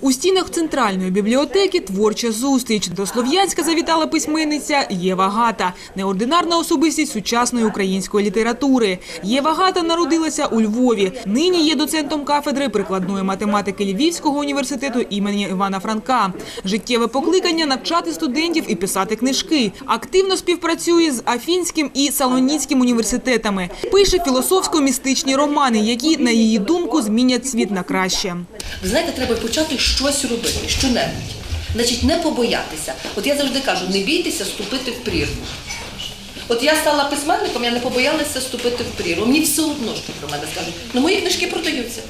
У стінах центральної бібліотеки творча зустріч. До Слов'янська завітала письменниця Єва Гата, неординарна особистість сучасної української літератури. Єва Гата народилася у Львові. Нині є доцентом кафедри прикладної математики Львівського університету імені Івана Франка. Життєве покликання навчати студентів і писати книжки. Активно співпрацює з Афінським і Салоніцьким університетами. Пише філософсько-містичні романи, які, на її думку, змінять світ на краще. Ви знаєте, треба почати щось робити, що-небудь. Значить, не побоятися. От я завжди кажу, не бійтеся вступити в прірву. От я стала письменником, я не побоялася вступити в прірву. Мені все одно, що про мене скажуть. Ну, мої книжки продаються.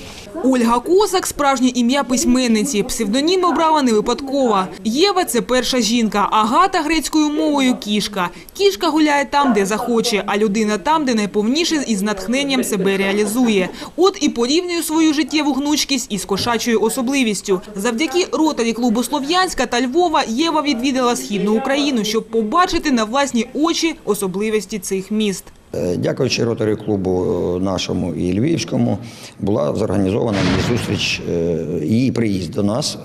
Ольга Косак – справжнє ім'я письменниці. Псевдонім обрала не випадково. Єва – це перша жінка, а Гата грецькою мовою – кішка. Кішка гуляє там, де захоче, а людина там, де найповніше і з натхненням себе реалізує. От і порівнює свою життєву гнучкість із кошачою особливістю. Завдяки ротарі клубу Слов'янська та Львова Єва відвідала Східну Україну, щоб побачити на власні очі особливості цих міст. Е, Дякуючи роторі клубу е, нашому і львівському, була зорганізована зустріч, е, її приїзд до нас.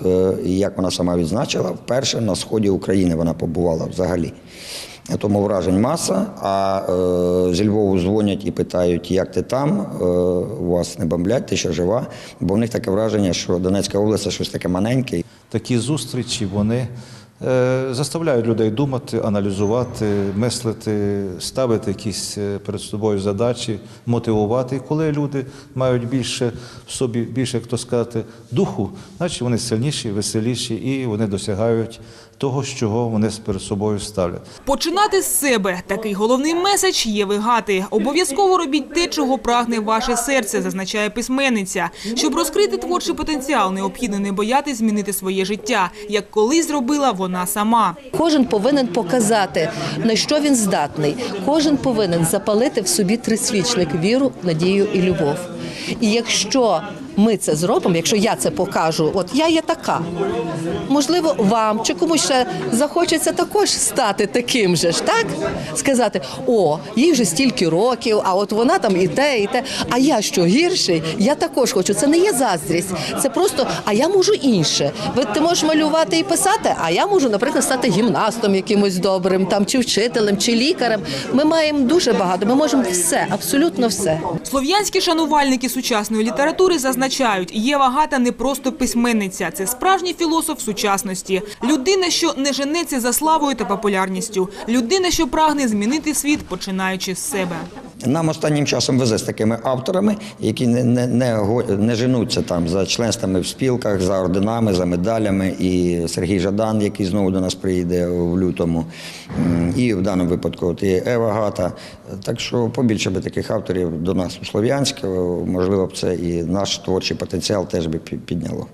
І як вона сама відзначила, вперше на сході України вона побувала взагалі. Тому вражень маса. А е, зі Львову дзвонять і питають, як ти там, е, вас не бомблять, ти ще жива. Бо в них таке враження, що Донецька область щось таке маленьке. Такі зустрічі вони заставляють людей думати, аналізувати, мислити, ставити якісь е, перед собою задачі, мотивувати. І коли люди мають більше в собі, більше, як то сказати, духу, значить вони сильніші, веселіші і вони досягають того, чого вони перед собою ставлять. Починати з себе – такий головний меседж Єви Гати. Обов'язково робіть те, чого прагне ваше серце, зазначає письменниця. Щоб розкрити творчий потенціал, необхідно не боятись змінити своє життя, як колись зробила вона сама. Кожен повинен показати, на що він здатний. Кожен повинен запалити в собі трисвічник віру, надію і любов. І якщо ми це зробимо, якщо я це покажу, от я є така. Можливо, вам чи комусь ще захочеться також стати таким же ж, так? Сказати, о, їй вже стільки років, а от вона там і те, і те. А я що гірший, я також хочу. Це не є заздрість, це просто, а я можу інше. Ви ти можеш малювати і писати, а я можу, наприклад, стати гімнастом якимось добрим, там чи вчителем, чи лікарем. Ми маємо дуже багато. Ми можемо все, абсолютно все. Слов'янські шанувальники сучасної літератури зазначають, Єва Гата не просто письменниця, це справжній філософ сучасності. Людина, що не женеться за славою та популярністю. Людина, що прагне змінити світ, починаючи з себе. Нам останнім часом везе з такими авторами, які не, не, не, не женуться там за членствами в спілках, за орденами, за медалями. І Сергій Жадан, який знову до нас приїде в лютому, і в даному випадку от і Ева Гата. Так що побільше би таких авторів до нас у Слов'янськ, можливо б це і наш творчий потенціал теж би підняло.